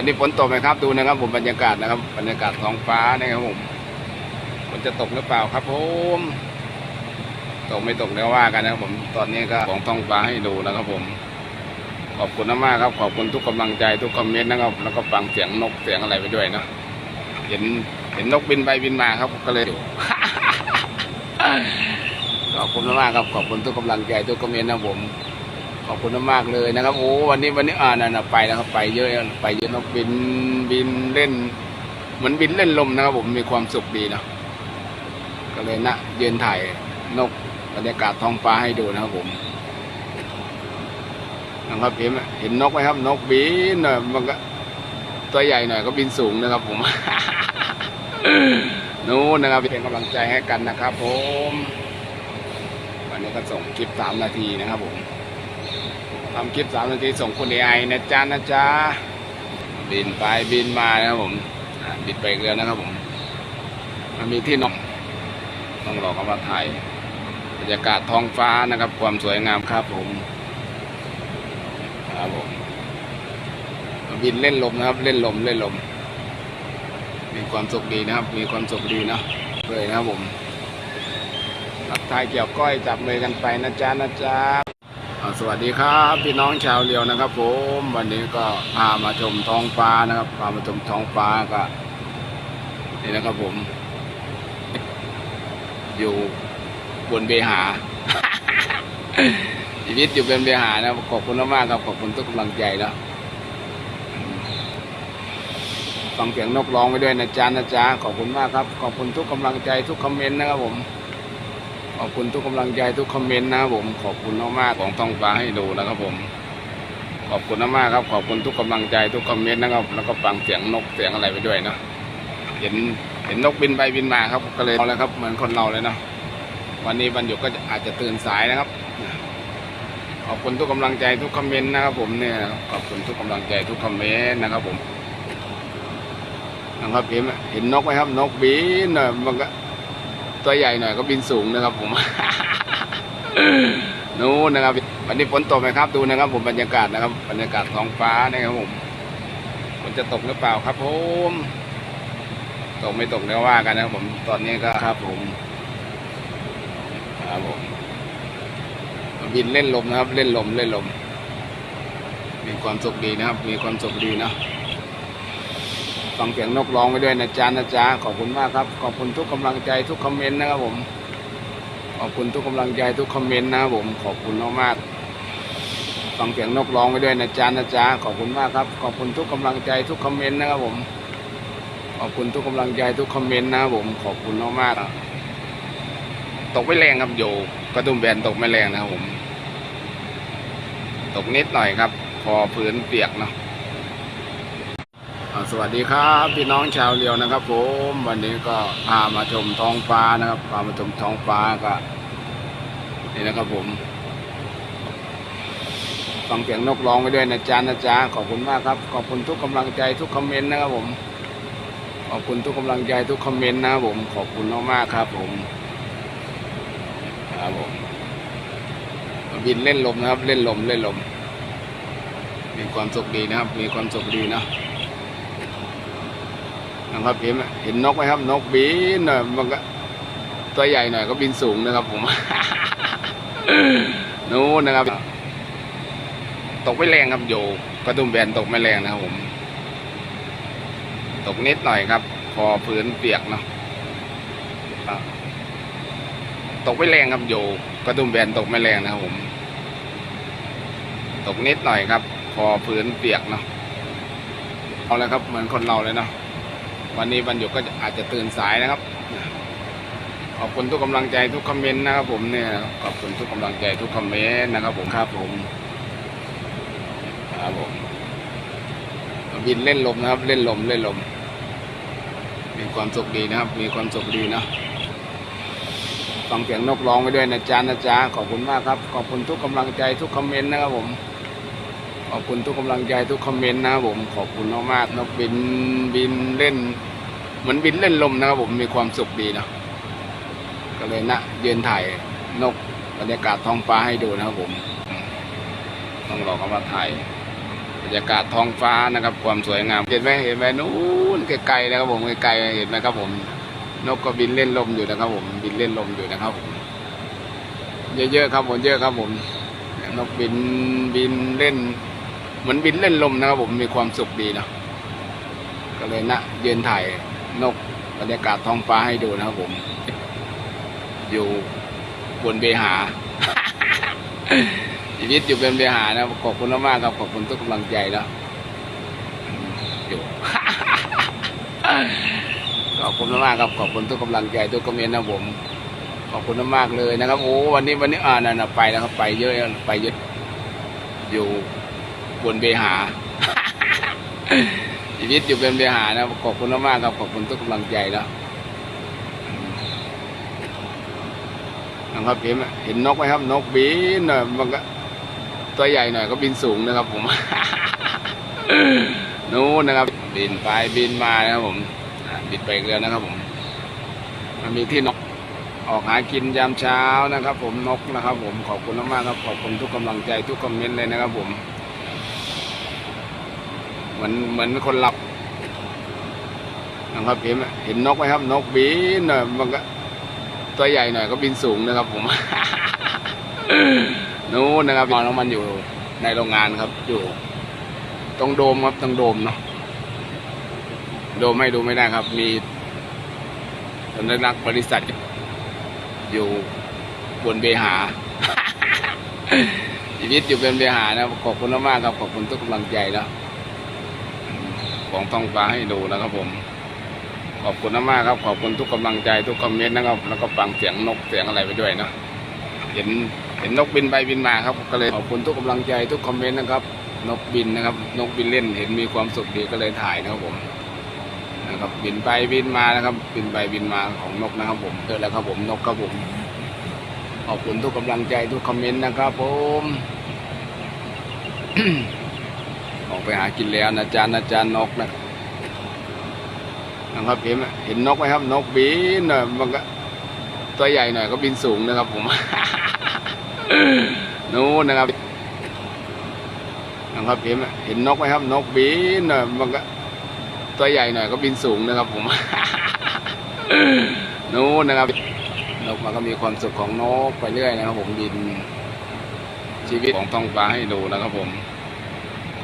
วันนี้ฝนตกไหมครับดูนะครับ ผมบรรยากาศนะครับ บรรยากาศท้องฟ้านะครับผมฝนจะตกหรือเปล่าครับผมตกไม่ตกแล้วว่ากันนะครับผมตอนนี้ก็ของท้องฟ้าให้ดูนะครับผม ขอบคุณมากครับ ขอบคุณทุกกำลังใจทุกคอมเมนต์นะครับ แล้วก็ฟังเสียงนกเสียงอะไรไปด้วยเนาะเห็นเห็นนกบินไปบินมาครับก็เลยขอบคุณมากครับขอบคุณทุกกำลังใจทุกคอมเมนต์นะผม ขอบคุณมากเลยนะครับโอ้วันนี้วันนี้อ่านั่นน่ะไปแล้วครับ ไปเยอะไปเยอะนกบินบินเล่นเหมือนบินเล่นลมนะครับ ผมมีความสุขดีเนาะก็เลยนะเยืนถ่ายนกบรรยากาศท้องฟ้าให้ดูนะครับผมนะครับเห็นไหมเห็นนกไหมครับ นกบินหน่อยมันก็ตัวใหญ่หน่อยก็บินสูงนะครับ ผมนู้นนะครับเป็นกำลังใจให้กันนะครับ ผม วันนี้ก็ส่งคลิปสามนาทีนะครับผม ทำคลิปสามนาทีส่งคุณเอไอนะจ๊ะนะจ๊ะบินไปบินมานะครับผมบินไปอีกแล้วนะครับผมมันมีที่นอนต้องรอเขามาถ่ายบรรยากาศท้องฟ้านะครับ ความสวยงามครับผมครับผมบินเล่นลมนะครับ เล่นลมเล่นลม มีความสุขดีนะครับ มีความสุขดีเนาะเลยนะครับผมทักทายเกี่ยวก้อยจับมือกันไปนะจ๊ะนะจ๊ะอ่า สวัสดีครับพี่น้องชาวเรียวนะครับ ผมวันนี้ก็พามาชมท้องฟ้านะครับพามาชมท้องฟ้าก็นี่นะครับผม อยู่บนเบหาชีวิตอยู่เป็นเบหานะขอบคุณมากๆครับขอบคุณทุกกำลังใจนะฟังเสียงนกร้องไปด้วยนะจ๊ะนะจ๊ะขอบคุณมากครับ ขอบคุณทุกกำลังใจทุกคอมเมนต์นะครับผม ขอบคุณทุกกำลังใจทุกคอมเมนต์นะครับผม ขอบคุณมากๆของท้องฟ้าให้ดูนะครับผม ขอบคุณมากๆครับ ขอบคุณทุกกำลังใจทุกคอมเมนต์นะครับ แล้วก็ฟังเสียงนกเสียงอะไรไปด้วยเนาะเห็นเห็นนกบินไปบินมาครับ ก็เลยเอาแล้วครับ เหมือนคนเราเลยเนาะวันนี้วันหยุดก็อาจจะตื่นสายนะครับ ขอบคุณทุกกำลังใจทุกคอมเมนต์นะครับ ผมเนี่ยขอบคุณทุกกำลังใจทุกคอมเมนต์นะครับผมนะครับเห็นเห็นนกไหมครับ นกบินหน่อยมันก็ ตัวใหญ่หน่อยก็บินสูงนะครับผม นู้นนะครับ วันนี้ฝนตกไหมครับดูนะครับ ผมบรรยากาศนะครับ บรรยากาศท้องฟ้านะครับผมฝนจะตกหรือเปล่าครับผมตกไม่ตกแล้วว่ากันนะครับผมตอนนี้ก็ครับผมครับผมบินเล่นลมนะครับ เล่นลมเล่นลม มีความสุขดีนะครับ มีความสุขดีเนาะ ฟังเสียงนกร้องไปด้วยนะจ๊ะนะจ๊ะขอบคุณมากครับ ขอบคุณทุกกำลังใจทุกคอมเมนต์นะครับผมขอบคุณทุกกำลังใจทุกคอมเมนต์นะครับผมขอบคุณมากๆฟังเสียงนกร้องไปด้วยนะจ๊ะนะจ๊ะขอบคุณมากครับ ขอบคุณทุกกำลังใจทุกคอมเมนต์นะครับผมขอบคุณทุกกำลังใจทุกคอมเมนต์นะครับผมขอบคุณมากๆตกไม่แรงครับโยกระตุ้มแบนตกไม่แรงนะครับผม ตกนิดหน่อยครับ พอพื้นเปียกเนาะ สวัสดีครับพี่น้องชาวเรียวนะครับ ผมวันนี้ก็พามาชมท้องฟ้านะครับพามาชมท้องฟ้าก็นี่นะครับผมฟังเสียงนกร้องไปด้วยนะจ๊ะนะจ๊ะขอบคุณมากครับขอบคุณทุกกำลังใจทุกคอมเมนต์นะครับผม ขอบคุณทุกกำลังใจทุกคอมเมนต์นะครับผมขอบคุณมากๆครับ ผมครับผมบินเล่นลมนะครับ เล่นลมเล่นลมมีความสุขดีนะครับ มีความสุขดีเนาะ นะครับเห็นไหมเห็นนกไหมครับ นกบินหน่อยมันก็ตัวใหญ่หน่อยก็บินสูงนะครับ ผมนู้นนะครับ ตกไม่แรงครับโยกระตุ้มแบนตกไม่แรงนะครับผม ตกนิดหน่อยครับ พอพื้นเปียกเนาะตกไม่แรงครับโยกระตุ้มแบนตกไม่แรงนะครับผม ตกนิดหน่อยครับ พอพื้นเปียกเนาะเอาแล้วครับ เหมือนคนเราเลยเนาะ วันนี้วันหยุดก็จะอาจจะตื่นสายนะครับ ขอบคุณทุกกำลังใจทุกคอมเมนต์นะครับ ผมเนี่ยขอบคุณทุกกำลังใจทุกคอมเมนต์นะครับ ผมครับผมครับผมบินเล่นลมนะครับ เล่นลมเล่นลม มีความสุขดีนะครับ มีความสุขดีเนาะฟังเสียงนกร้องไปด้วยนะจ๊ะนะจ๊ะขอบคุณมากครับ ขอบคุณทุกกำลังใจทุกคอมเมนต์นะครับผม ขอบคุณทุกกำลังใจทุกคอมเมนต์นะครับผมขอบคุณมากๆนกบินบินเล่น เหมือนบินเล่นลมนะครับผมมีความสุขดีเนาะก็เลยนะเยืนถ่ายนกบรรยากาศท้องฟ้าให้ดูนะครับผม ต้องรอเขามาถ่ายบรรรยากาศท้องฟ้านะครับ ความสวยงามเห็นไหมเห็นไหมนู้นไกลๆนะครับผมไกลๆเห็นไหมครับผม นกก็บินเล่นลมอยู่นะครับ ผมบินเล่นลมอยู่นะครับผมเยอะๆครับผมเยอะครับผมนกบินบินเล่น เหมือนบินเล่นลมนะครับผมมีความสุขดีเนาะก็เลยนะเยืนถ่ายนกบรรยากาศท้องฟ้าให้ดูนะครับผม อยู่บนเบหาชีวิตอยู่เป็นเบหานะขอบคุณมากๆครับขอบคุณทุกกำลังใจนะอยู่ขอบคุณมากๆครับขอบคุณทุกกำลังใจทุกคอมเมนต์นะผมขอบคุณมากๆเลยนะครับโอ้วันนี้วันนี้อ่านั่นนะไปแล้วครับไปเยอะไปเยอะอยู่ บนเบหาชีวิตอยู่เป็นเบหานะขอบคุณมากๆครับขอบคุณทุกกำลังใจนะนะครับเห็นไหมเห็นนกไหมครับ นกบินหน่อยมันก็ตัวใหญ่หน่อยก็บินสูงนะครับ ผมนู้นนะครับ บินไปบินมานะครับผมบินไปอีกแล้วนะครับผม มันมีที่นกออกหากินยามเช้านะครับ ผมนกนะครับ ผมขอบคุณมากๆครับขอบคุณทุกกำลังใจทุกคอมเมนต์เลยนะครับ ผม เหมือนเหมือนคนหลับนะครับเห็นเห็นนกไหมครับ นกบินหน่อยมันก็ตัวใหญ่หน่อยก็บินสูงนะครับ ผมนู้นนะครับนอนของมันอยู่ในโรงงานครับ อยู่ตรงโดมครับตรงโดมเนาะโดมให้ดูไม่ได้ครับ มีสัญลักษณ์บริษัท อยู่บนเบหาชีวิตอยู่เป็นเบหานะขอบคุณมากๆครับขอบคุณทุกกำลังใจนะ ของท้องฟ้าให้ดูนะครับผม ขอบคุณมากครับ ขอบคุณทุกกำลังใจทุกคอมเมนต์นะครับ แล้วก็ฟังเสียงนกเสียงอะไรไปด้วยนะเห็นเห็นนกบินไปบินมาครับ ก็เลยขอบคุณทุกกำลังใจทุกคอมเมนต์นะครับ นกบินนะครับ นกบินเล่นเห็นมีความสุขดีก็เลยถ่ายนะครับผมนะครับบินไปบินมานะครับ บินไปบินมาของนกนะครับผมเจอแล้วครับผมนกครับผมขอบคุณทุกกำลังใจทุกคอมเมนต์นะครับผม ออกไปหากินแล้วนะจานนะจานนกนะนะครับเห็นไหมเห็นนกไหมครับ นกบินหน่อยมันก็ตัวใหญ่หน่อยก็บินสูงนะครับ ผมนู้นนะครับนะครับเห็นไหมเห็นนกไหมครับ นกบินหน่อยมันก็ตัวใหญ่หน่อยก็บินสูงนะครับ ผมนู้นนะครับนกมันก็มีความสุขของนกไปเรื่อยนะครับ ผมบินชีวิตของท้องฟ้าให้ดูนะครับผม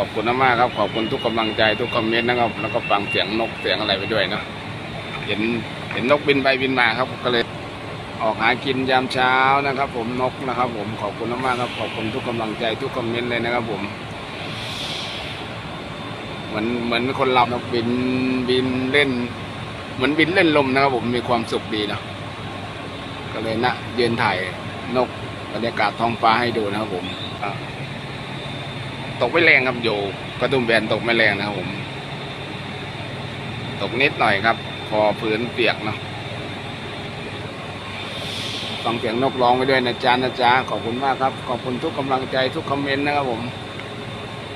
อบคุณมากครับขอบคุณทุกกำลังใจทุกคอมเมนต์นะครับแล้วก็ฟังเสียงนกเสียงอะไรไปด้วยนะเห็นเห็นนกบินไปบินมาครับก็เลยออกหากินยามเช้านะครับ ผมนกนะครับ ผมขอบคุณมากครับขอบคุณทุกกำลังใจทุกคอมเมนต์เลยนะครับ ผม เหมือนเหมือนคนเรานะบินบินเล่น เหมือนบินเล่นลมนะครับ ผมมีความสุขดีเนาะก็เลยนะเยืนถ่ายนกบรรยากาศท้องฟ้าให้ดูนะครับผมอะ ตกไม่แรงครับอยู่กระตุ้มแบนตกไม่แรงนะครับผม ตกนิดหน่อยครับ พอพื้นเปียกเนาะฟังเสียงนกร้องไปด้วยนะจ๊ะนะจ๊ะขอบคุณมากครับ ขอบคุณทุกกำลังใจทุกคอมเมนต์นะครับผม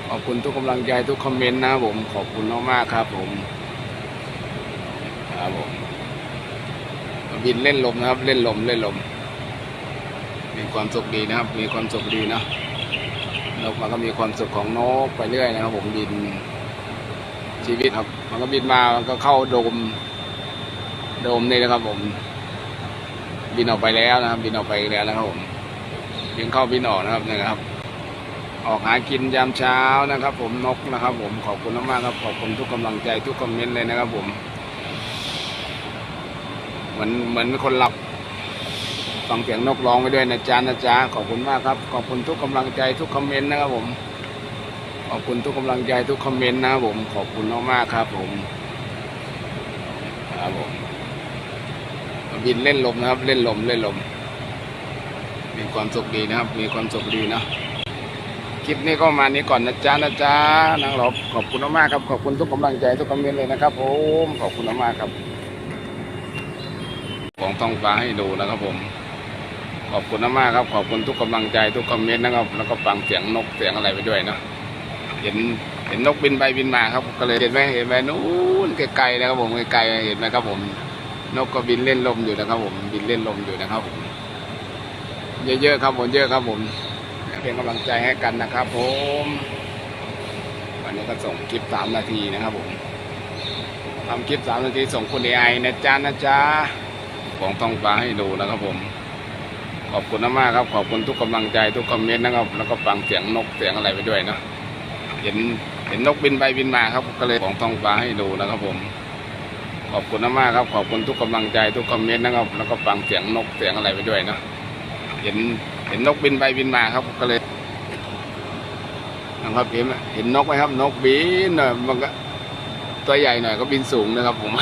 ขอบคุณทุกกำลังใจทุกคอมเมนต์นะครับผม ขอบคุณมากๆครับผมครับผมบินเล่นลมนะครับ เล่นลมเล่นลม มีความสุขดีนะครับ มีความสุขดีเนาะ นกมันก็มีความสุขของนกไปเรื่อยนะครับ ผมบินชีวิตครับ มันก็บินมามันก็เข้าโดม โดมนี่นะครับ ผม บินออกไปแล้วนะครับ บินออกไปแล้วนะครับผมบินเข้าบินออกนะครับนี่นะครับ ออกหากินยามเช้านะครับ ผมนกนะครับ ผมขอบคุณมากๆครับขอบคุณทุกกำลังใจทุกคอมเมนต์เลยนะครับ ผม เหมือนเหมือนคนหลับ ฟังเสียงนกร้องไปด้วยนะจ๊ะนะจ๊ะขอบคุณมากครับ ขอบคุณทุกกำลังใจทุกคอมเมนต์นะครับผม ขอบคุณทุกกำลังใจทุกคอมเมนต์นะครับผม ขอบคุณมากๆครับผมครับผมบินเล่นลมนะครับ เล่นลมเล่นลม มีความสุขดีนะครับ มีความสุขดีนะคลิปนี้ก็มานี้ก่อนนะจ๊ะนะจ๊ะนางหลบขอบคุณมากๆครับ ขอบคุณทุกกำลังใจทุกคอมเมนต์เลยนะครับผมขอบคุณมากๆครับ ของท้องฟ้าให้ดูนะครับผม ขอบคุณมากครับ ขอบคุณทุกกำลังใจทุกคอมเมนต์นะครับ แล้วก็ฟังเสียงนกเสียงอะไรไปด้วยเนาะเห็นเห็นนกบินไปบินมาครับ ก็เลยเห็นไหมเห็นไหมนู้นไกลๆนะครับผมไกลๆเห็นไหมครับผม นกก็บินเล่นลมอยู่นะครับ ผมบินเล่นลมอยู่นะครับผมเยอะๆครับผมเยอะครับผมเป็นกำลังใจให้กันนะครับ ผมวันี้ก็ส่งคลิปสามนาทีนะครับผมทำคลิปสามนาทีส่งคุณไอนะจ๊ะนะจ๊ะของต้องฟ้าให้ดูนะครับผม ขอบคุณมากครับขอบคุณทุกกำลังใจทุกคอมเมนต์นะครับ แล้วก็ฟังเสียงนกเสียงอะไรไปด้วยเนาะเห็นเห็นนกบินไปบินมาครับ ก็เลยของท้องฟ้าให้ดูนะครับผม ขอบคุณมากครับขอบคุณทุกกำลังใจทุกคอมเมนต์นะครับ แล้วก็ฟังเสียงนกเสียงอะไรไปด้วยเนาะเห็นเห็นนกบินไปบินมาครับก็เลยนะครับเห็นเห็นนกไหมครับ นกบินหน่อยมันก็ตัวใหญ่หน่อยก็บินสูงนะครับผม